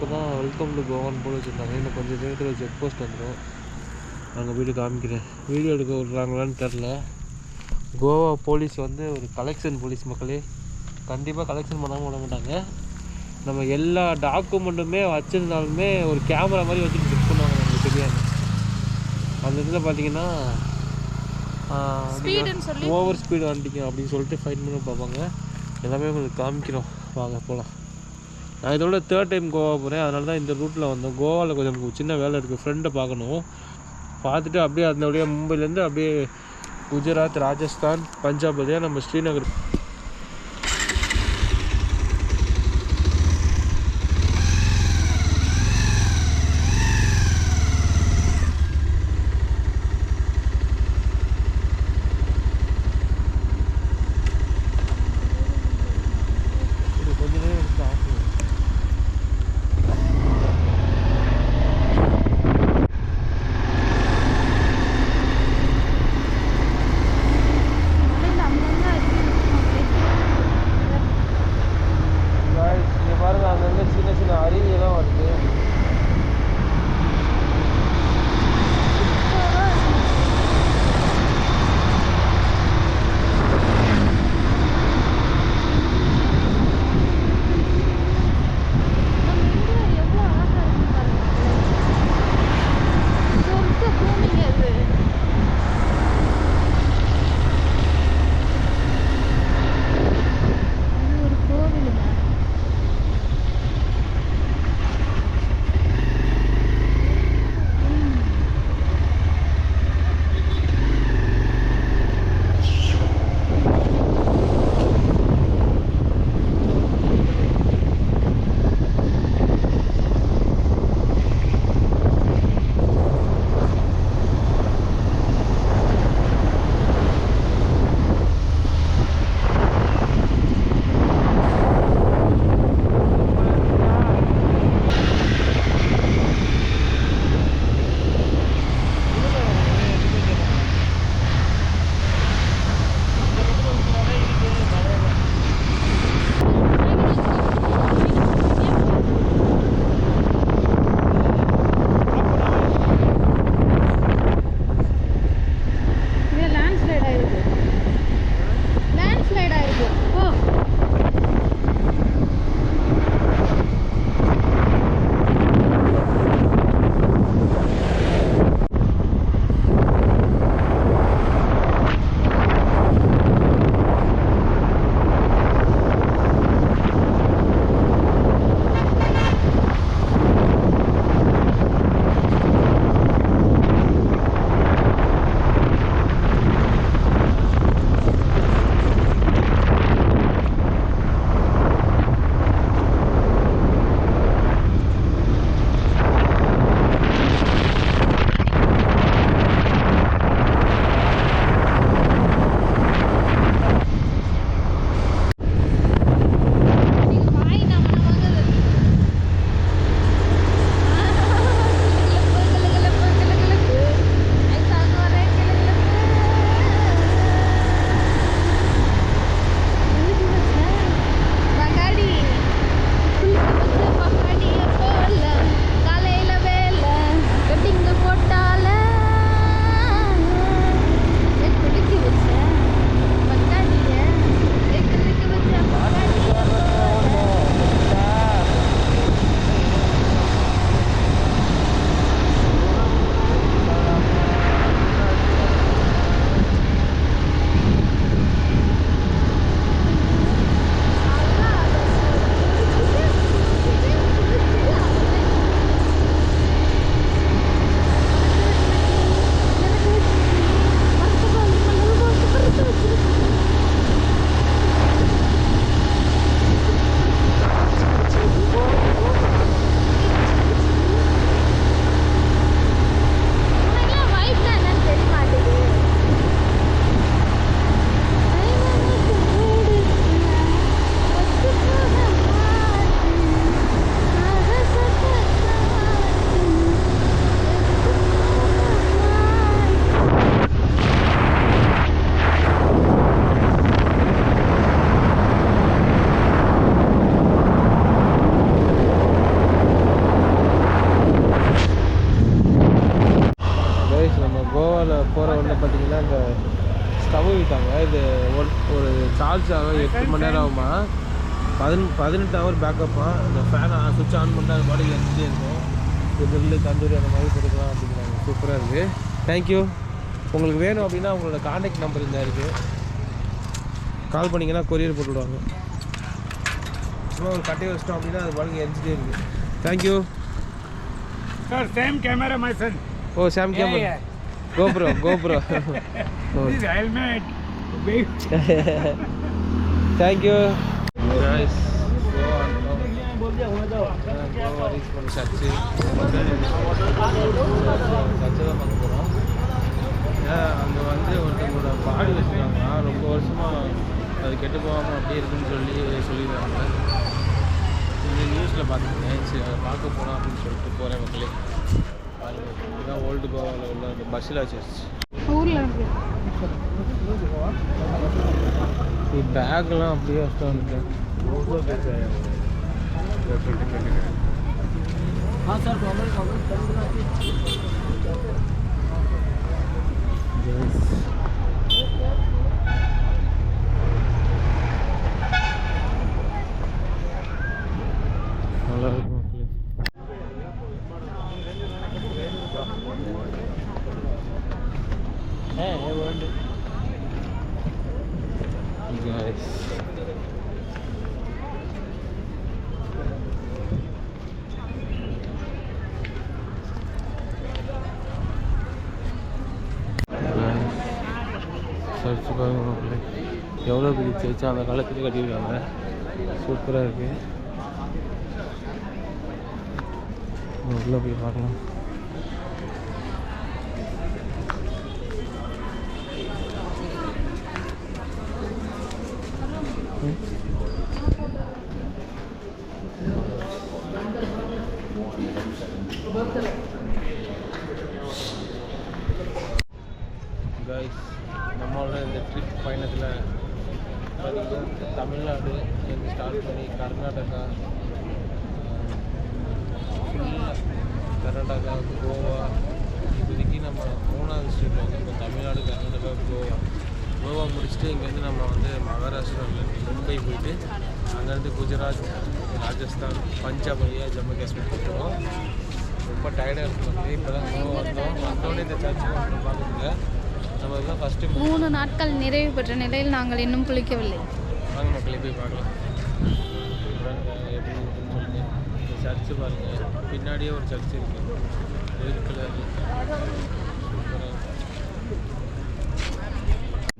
Welcome to கோவான்னு போட்டு வச்சுருந்தாங்க. இன்னும் கொஞ்சம் நேரத்தில் செக் போஸ்ட் வந்துடும் அங்கே போய்ட்டு காமிக்கிறேன். வீடியோ எடுக்க விட்றாங்களான்னு தெரில கோவா போலீஸ் வந்து ஒரு கலெக்ஷன் போலீஸ் மக்களே. கண்டிப்பாக கலெக்ஷன் பண்ணாமல் விட மாட்டாங்க. நம்ம எல்லா டாக்குமெண்ட்டுமே வச்சுருந்தாலுமே ஒரு கேமரா மாதிரி வச்சுட்டு செக் பண்ணுவாங்க நமக்கு தெரியாது. அந்த இதில் பார்த்தீங்கன்னா ஓவர் ஸ்பீடு வந்துட்டீங்க அப்படின்னு சொல்லிட்டு ஃபைன் பண்ண பார்ப்பாங்க. எல்லாமே உங்களுக்கு காமிக்கிறோம். வாங்க போகலாம் நான் இதோட தேர்ட் டைம் கோவா போகிறேன் அதனால தான் இந்த ரூட்டில் வந்தோம். கோவாவில் கொஞ்சம் சின்ன வேலை இருக்குது ஃப்ரெண்டை பார்க்கணும். பார்த்துட்டு அப்படியே அந்த வழியாக மும்பைலேருந்து அப்படியே குஜராத் ராஜஸ்தான் பஞ்சாப் வழியாக நம்ம ஸ்ரீநகர் சார்ஜ் ஆக எட்டு மணி நேரம் ஆகுமா? பதின பதினெட்டு ஹவர் பேக்கப்பா இந்த ஃபேனை சுவிட்ச் ஆன் பண்ணிட்டு அது பாட்டுக்கு எரிஞ்சிட்டே இருக்கும். grill தந்தூரி அந்த மாதிரி கொடுக்கலாம் அப்படிங்கிறாங்க. சூப்பராக இருக்குது தேங்க்யூ உங்களுக்கு வேணும் அப்படின்னா உங்களோட காண்டாக்ட் நம்பர் இந்த இருக்குது கால் பண்ணிங்கன்னா கொரியர் போட்டு விடுவாங்க சும்மா ஒரு கட்டையை வச்சிட்டோம் அப்படின்னா அது பாட்டுக்கு எரிஞ்சிட்டே இருக்குது thank you Sir, same camera, my son. Oh same camera. GoPro GoPro This helmet. Thank you church சர்ச்சை தான் பார்க்க போகிறோம் அங்கே வந்து ஒருத்தவங்களோட பாடி வச்சுருக்காங்க. ரொம்ப வருஷமாக அது கெட்டு போகாமல் அப்படியே இருக்குன்னு சொல்லி சொல்லியிருக்காங்க. இந்த நியூஸில் பார்த்துருக்கேன் சரி அதை பார்க்க போனோம் அப்படின்னு சொல்லிட்டு போகிறேன் மக்களே. இதுதான் ஓல்டு கோவாவில் உள்ள அந்த பஸ்ஸில் சர்ச் ஊரில் இருக்கு. ಈ ಬ್ಯಾಗ್லாம் அப்படியே ಅಷ್ಟೇ ಉಂಟು ಹಾಂ ಸರ್ ಕಾಂಗ್ರೆಸ್ ಕಾಂಗ್ರೆಸ್ பெரிய சர்ச்சு அந்த காலத்தில் கட்டியிருக்காங்க. சூப்பராக இருக்குது உள்ளே போய் பார்க்கலாம். கைஸ் நம்மளோட இந்த ட்ரிப் பயணத்தில் தமிழ்நாடு இருந்து ஸ்டார்ட் பண்ணி கர்நாடகா ஃபுல்லாக கர்நாடகா கோவா இப்போதைக்கு நம்ம மூணாவது ஸ்டேட்டில் வந்து இப்போ தமிழ்நாடு கர்நாடகா கோவா. கோவா முடிச்சுட்டு இங்கேருந்து நம்ம வந்து மகாராஷ்டிராவில் மும்பை போயிட்டு அங்கேருந்து குஜராத் ராஜஸ்தான் பஞ்சாப் வழியா ஜம்மு காஷ்மீர் போட்டுருவோம். ரொம்ப டயர்டாக இருக்கும். இப்போ தான் கோவா வந்தோம். வந்தோடனே இந்த சர்ச்சுக்கு வந்து மூணு நாட்கள் நிறைவு பெற்ற நிலையில் நாங்கள் இன்னும் குளிக்கவில்லை. வாங்க மக்களை போய் பார்க்கலாம். சர்ச்சு பாருங்க. பின்னாடியே ஒரு சர்ச் இருக்கு. கலர்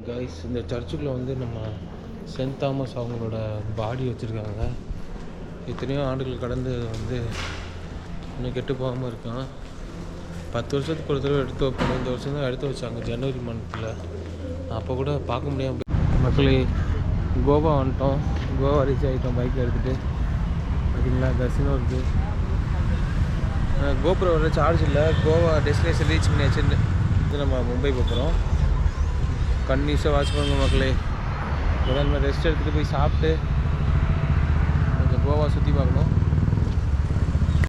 கைஸ் இந்த சர்ச்சுக்குள்ள வந்து நம்ம சென்ட் தாமஸ் அவங்களோட பாடி வச்சுருக்காங்க. எத்தனையோ ஆண்டுகள் கடந்து வந்து இன்னும் கெட்டு போகாமல் இருக்கான். பத்து வருஷத்துக்கு ஒரு தடவை எடுத்து வைப்போம். இந்த வருஷம் தான் எடுத்து வச்சாங்க ஜனவரி மந்த்தில் அப்போ கூட பார்க்க முடியாம மக்களே கோவா வந்துட்டோம். கோவா ரீச் ஆகிட்டோம் பைக் எடுத்துகிட்டு பார்த்தீங்களா கசினோ இருக்குது கோபுரம் சார்ஜ் இல்லை. கோவா டெஸ்டினேஷன் ரீச் பண்ணியாச்சுன்னு இது நம்ம மும்பை போகிறோம் கன்னியூஸாக வாட்ச் பண்ணுங்க மக்களே. முதல்ல ரெஸ்ட் எடுத்துகிட்டு போய் சாப்பிட்டு கொஞ்சம் கோவா சுற்றி பார்க்கணும்.